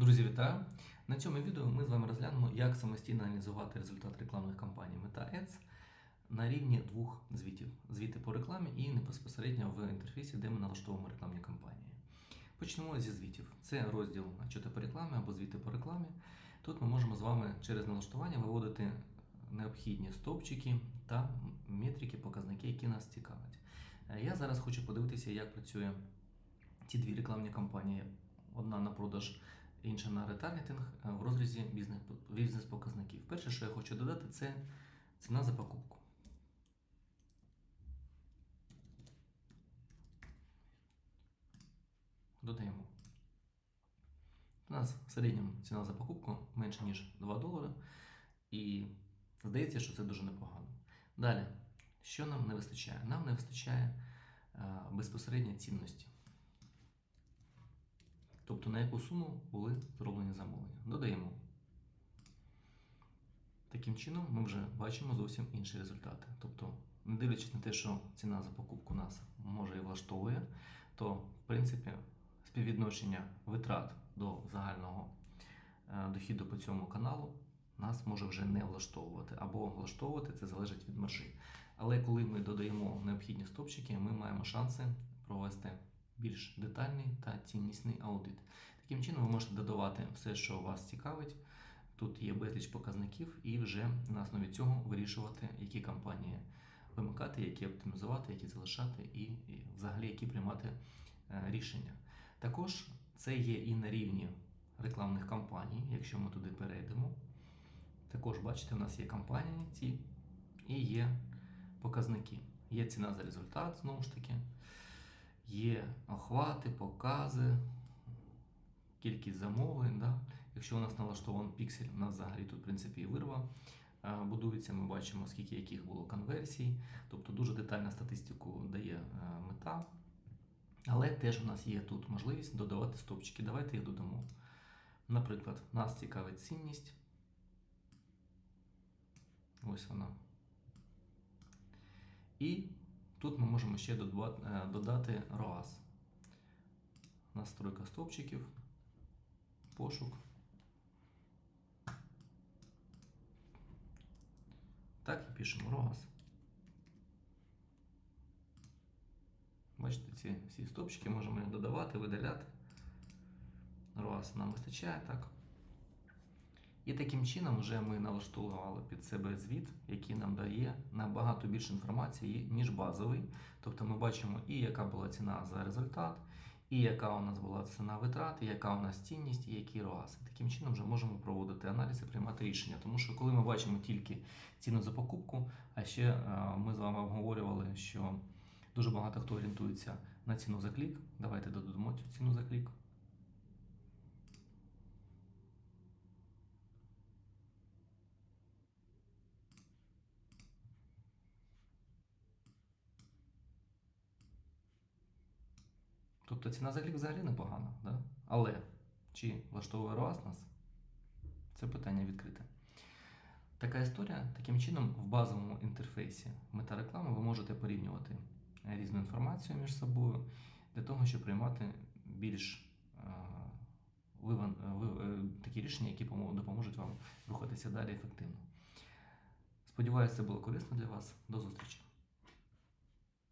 Друзі, вітаю! На цьому відео ми з вами розглянемо, як самостійно аналізувати результат рекламних кампаній Meta Ads на рівні двох звітів: звіти по рекламі і безпосередньо в інтерфейсі, де ми налаштовуємо рекламні кампанії. Почнемо зі звітів. Це розділ «Отчети по рекламі або звіти по рекламі. Тут ми можемо з вами через налаштування виводити необхідні стовпчики та метрики, показники, які нас цікавлять. Е, Я зараз хочу подивитися, як працює ці дві рекламні кампанії. Одна на продаж, інша на ретаргетинг е, в розрізі бізнес- бізнес-показників. Перше, що я хочу додати, це ціна за покупку. Додаємо. У нас в середньому ціна за покупку менше, ніж 2 долари. І здається, що це дуже непогано. Далі, що нам не вистачає? Нам не вистачає е, безпосередньо цінності. Тобто на яку суму були зроблені замовлення. Додаємо. Таким чином ми вже бачимо зовсім інші результати. Тобто, не дивлячись на те, що ціна за покупку нас може і влаштовує, то в принципі співвідношення витрат до загального е, дохіду по цьому каналу нас може вже не влаштовувати або влаштовувати це залежить від маржі. Але коли ми додаємо необхідні стопчики, ми маємо шанси провести більш детальний та ціннісний аудит. Таким чином, ви можете додавати все, що вас цікавить. Тут є безліч показників, і вже на основі цього вирішувати, які кампанії вимикати, які оптимізувати, які залишати, і, і взагалі які приймати е, рішення. Також це є і на рівні рекламних кампаній, якщо ми туди перейдемо. Також бачите, у нас є кампанії ці і є показники. Є ціна за результат, знову ж таки, є охвати, покази, кількість замовлень. Да? Якщо у нас налаштований піксель, у нас взагалі тут, в принципі, і вирва е, будується. Ми бачимо, скільки яких було конверсій. Тобто дуже детальна статистику дає е, мета. Але теж у нас є тут можливість додавати стопчики. Давайте їх додамо. Наприклад, нас цікавить цінність. Ось вона. І тут ми можемо ще е, додати ROAS. Настройка стовпчиків, пошук. Так і пишемо ROAS. Бачите, ці всі стопчики можемо додавати, видаляти. ROAS нам вистачає так. І таким чином вже ми налаштували під себе звіт, який нам дає набагато більше інформації, ніж базовий. Тобто ми бачимо і яка була ціна за результат, і яка у нас була ціна витрат, і яка у нас цінність, і які роаси. Таким чином вже можемо проводити аналіз і приймати рішення. Тому що коли ми бачимо тільки ціну за покупку, а ще е, ми з вами обговорювали, що дуже багато хто орієнтується на ціну за клік. Давайте додамо цю ціну за клік. Тобто ціна за клік взагалі непогана, да? але чи влаштовує ROAS нас? Це питання відкрите. Така історія, таким чином, в базовому інтерфейсі мета реклами ви можете порівнювати різну інформацію між собою для того, щоб приймати більш е, е, такі рішення, які допоможуть вам рухатися далі ефективно. Сподіваюся, це було корисно для вас. До зустрічі!